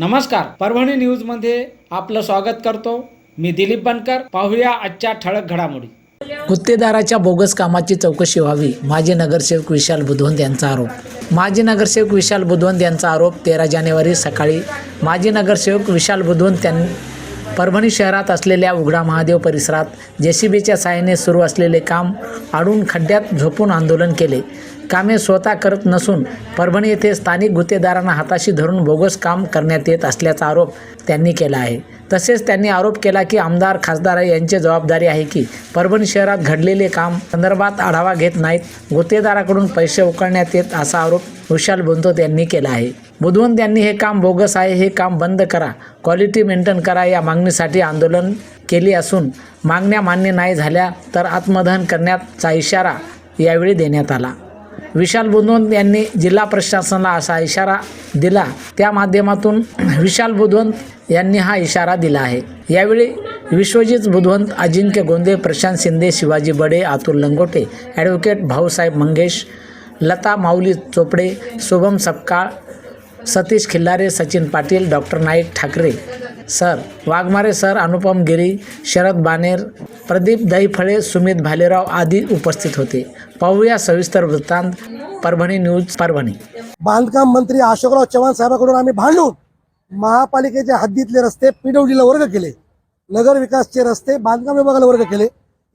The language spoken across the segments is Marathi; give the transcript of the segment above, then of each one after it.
नमस्कार परभणी न्यूजमध्ये आपलं स्वागत करतो. मी दिलीप बनकर पाहूया आजच्या ठळक घडामोडी. गुत्तेदाराच्या बोगस कामाची चौकशी व्हावी माजी नगरसेवक विशाल बुधवंत यांचा आरोप. माजी नगरसेवक विशाल बुधवंत यांचा आरोप तेरा जानेवारी सकाळी. माजी नगरसेवक विशाल बुधवंत यांनी परभणी शहरात असलेल्या उघडा महादेव परिसरात जे सी बीच्या साहाय्याने सुरू असलेले काम आडून खड्ड्यात झोपून आंदोलन केले. कामे स्वतः करत नसून परभणी येथे स्थानिक गुत्तेदारांना हाताशी धरून बोगस काम करण्यात येत असल्याचा आरोप त्यांनी केला आहे. तसेच त्यांनी आरोप केला की आमदार खासदार यांची जबाबदारी आहे की परभणी शहरात घडलेले काम संदर्भात आढावा घेत नाहीत गुत्तेदाराकडून पैसे उकळण्यात येत असा आरोप विशाल बुंतोत यांनी केला आहे. बुधवंत यांनी हे काम बोगस आहे हे काम बंद करा क्वालिटी मेंटेन करा या मागणीसाठी आंदोलन केली असून मागण्या मान्य नाही झाल्या तर आत्मदहन करण्याचा इशारा यावेळी देण्यात आला. विशाल बुधवंत यांनी जिल्हा प्रशासनाला असा इशारा दिला. त्या माध्यमातून विशाल बुधवंत यांनी हा इशारा दिला आहे. यावेळी Vishwajit Budhwant Ajinkya Gonde Prashant Shinde Shivaji Bade Atul Langote advocate Bhausaheb Mangesh Lata Mauli Chopde Shubham Sapkal Satish Khillare Sachin Patil doctor Naik Thackeray sir Waghmare sir Anupam Giri Sharad Baner Pradeep Dahiphale Sumit Bhalerao आदी उपस्थित होते. पाहूया सविस्तर वृत्तांत परभणी न्यूज परभणी. बांधकाम मंत्री अशोकराव चव्हाण साहेबांकडून आम्ही भांडून महापालिकेच्या हद्दीतले रस्ते पीडब्ल्यूला वर्ग केले. नगर विकासचे रस्ते बांधकाम विभागाला वर्ग केले.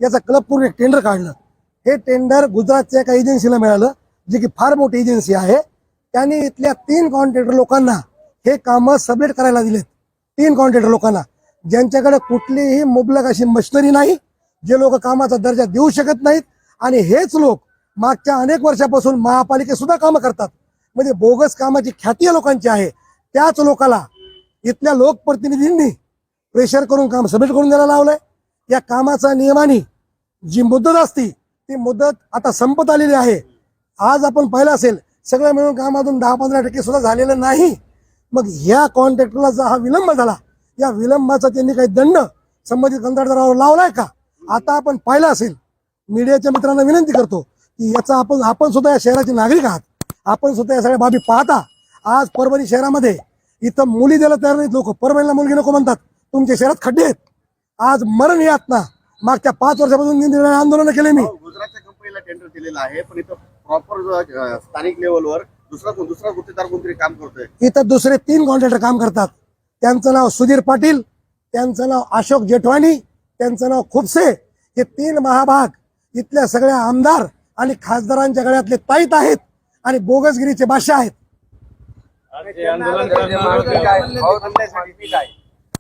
याचा क्लब पूर्ण एक टेंडर काढलं. हे टेंडर गुजरातच्या एका एजन्सीला मिळालं जी की फार मोठी एजन्सी आहे. त्यांनी इथल्या तीन कॉन्ट्रॅक्टर लोकांना हे कामं सबमिट करायला दिलेत. तीन कॉन्ट्रॅक्टर लोकांना. ज्यांच्याकडे कुठलीही मुबलक अशी मशिनरी नाही जे लोक कामाचा दर्जा देऊ शकत नाहीत आणि हेच लोक मागच्या अनेक वर्षापासून महापालिकेत सुद्धा कामं करतात. म्हणजे बोगस कामाची ख्याती या लोकांची आहे. त्याच लोकाला इथल्या लोकप्रतिनिधींनी प्रेशर करून काम सबमिट करून द्यायला लावलंय. या कामाचा नियमाने जी मुदत असती ती मुदत आता संपत आलेली आहे. आज आपण पाहिलं असेल सगळं मिळून कामातून दहा पंधरा टक्के सुद्धा झालेलं नाही. मग ह्या कॉन्ट्रॅक्टरला जा हा विलंब झाला या विलंबाचा त्यांनी काही दंड संबंधित कंत्राटदारावर लावलाय का? आता आपण पाहिलं असेल मीडियाच्या मित्रांना विनंती करतो की याचा आपण आपण सुद्धा या शहराचे नागरिक आहात. आपण सुद्धा या सगळ्या बाबी पाहता. आज परभणी शहरामध्ये इथं मुली द्यायला तयार नाहीत लोक. परभणीला मुलगी नको म्हणतात. तुमच्या शहरात खड्डे आहेत. आज मरण यात ना मागच्या पाच वर्षापासून आंदोलन केले मी. गुजरातच्या कंपनीला टेंडर दिलेलं आहे पण इथं प्रॉपर स्थानिक लेवलवर दुसरा कोण दुसरा गुत्तेदार कोणतरी काम करतोय. इथं दुसरे तीन कॉन्ट्रॅक्टर काम करतात. त्यांचं नाव सुधीर पाटील त्यांचं नाव अशोक जेठवानी त्यांचं नाव खुपसे. हे तीन महाभाग इथल्या सगळ्या आमदार आणि खासदारांच्या गळ्यातले ताईत आहेत आणि बोगसगिरीचे बादशाह आहेत.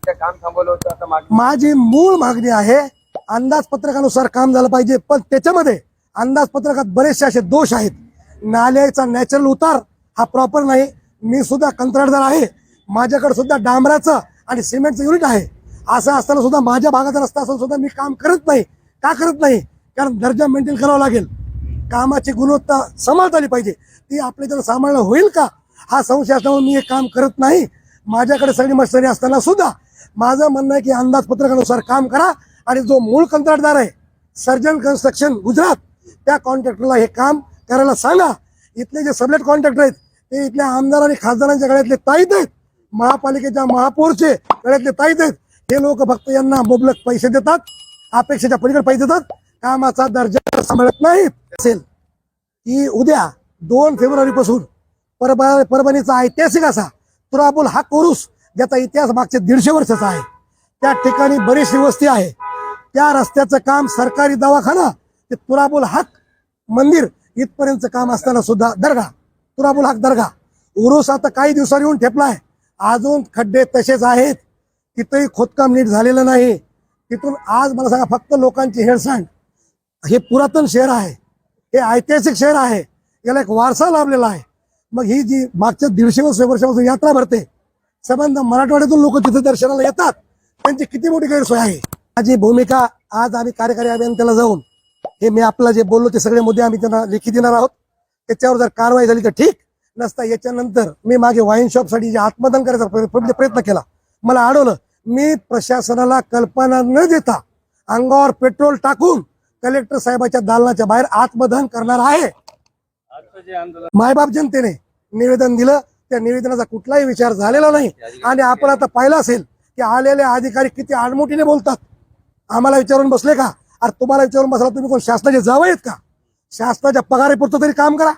काम थांबवलं होतं आता मागे माझी मूळ मागणी आहे अंदाजपत्रकानुसार काम झालं पाहिजे पण त्याच्यामध्ये अंदाजपत्रकात बरेचसे असे दोष आहेत. नाल्याचा नॅचरल उतार हा प्रॉपर नाही. मी सुद्धा कंत्राटदार आहे. माझ्याकडे सुद्धा डांबराचं आणि सिमेंटचं युनिट आहे. असं असताना सुद्धा माझ्या भागाचा रस्ता असून सुद्धा मी काम करत नाही. का करत नाही? कारण दर्जा मेंटेन करावा लागेल. कामाची गुणवत्ता सांभाळता आली पाहिजे. ती आपल्या जर सांभाळणं होईल का? हा संशय असल्यामुळे मी हे काम करत नाही. माझ्याकडे सगळी मशिनरी असताना सुद्धा माझं म्हणणं आहे की अंदाजपत्रकानुसार काम करा आणि जो मूळ कंत्राटदार आहे सर्जन कन्स्ट्रक्शन गुजरात त्या कॉन्ट्रॅक्टरला हे काम करायला सांगा. इथले जे सबलेट कॉन्ट्रॅक्टर आहेत ते इथल्या आमदार आणि खासदारांच्या गळ्यातले ताईत आहेत. महापालिकेच्या महापौरचे गळ्यातले ताईत आहेत. हे लोक फक्त यांना मुबलक पैसे देतात अपेक्षेच्या पलीकडे पैसे देतात. कामाचा दर्जा सांभाळत नाही असेल की उद्या दोन फेब्रुवारी पासून परभ परभणीचा ऐतिहासिक असा तुराबुल हा कोरुस ज्याचा इतिहास मागचे दीडशे वर्षाचा आहे. त्या ठिकाणी बरीचशी वस्ती आहे. त्या रस्त्याचं काम सरकारी दवाखाना ते तुराबुल हक मंदिर इथपर्यंतचं काम असताना सुद्धा दर्गा तुराबुल हाक दर्गा उरुस आता काही दिवसांनी येऊन ठेपलाय. अजून खड्डे तसेच आहेत. तिथंही खोदकाम नीट झालेलं नाही. तिथून आज मला सांगा फक्त लोकांची हेळसांड. हे पुरातन शहर आहे. हे ऐतिहासिक शहर आहे. याला एक वारसा लाभलेला आहे. मग ही जी मागच्या दीडशे वर्ष वर्षापासून यात्रा भरते संबंध मराठवाड्यातून लोक तिथे दर्शनाला येतात. त्यांची किती मोठी गैरसोय आहे? माझी भूमिका आज आम्ही कार्यकारी अभियंत्याला जाऊन हे मी आपला जे बोललो ते सगळे मुद्दे आम्ही त्यांना लेखी देणार आहोत. त्याच्यावर जर कारवाई झाली तर ठीक नसता याच्यानंतर मी मागे वाईन शॉपसाठी जे आत्मदान करायचा म्हणजे प्रयत्न केला. मला अडवलं मी प्रशासनाला कल्पना न देता अंगावर पेट्रोल टाकून कलेक्टर साहेबाच्या दालनाच्या बाहेर आत्मदहन करणार आहे. मायबाप जनतेने निवेदन दिलं त्या निवेदनाचा कुठलाही विचार झालेला नाही. आणि आपण आता पाहिलं असेल की आलेले अधिकारी किती आडमुठीने बोलतात. आम्हाला विचारून बसले का? अरे तुम्हाला विचारून बसला तुम्ही कोण शासनाचे जावं आहेत का? शासनाच्या पगारीपुरतं तरी काम करा.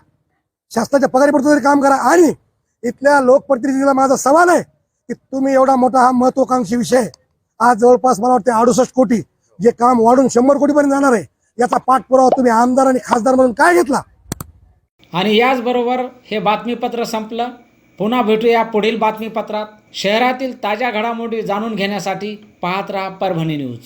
शासनाच्या पगारीपुरतं तरी काम करा. आणि इथल्या लोकप्रतिनिधीला माझा सवाल आहे की तुम्ही एवढा मोठा हा महत्वाकांक्षी विषय आज जवळपास मला वाटते अडुसष्ट कोटी जे काम वाढून शंभर कोटीपर्यंत जाणार आहे. याचा पाठपुरावा तुम्ही आमदार आणि खासदार म्हणून काय घेतला? आणि याचबरोबर हे बातमीपत्र संपलं. पुन्हा भेटूया पुढील बातमीपत्रात. शहरातील ताज्या घडामोडी जाणून घेण्यासाठी पाहत राहा परभणी न्यूज.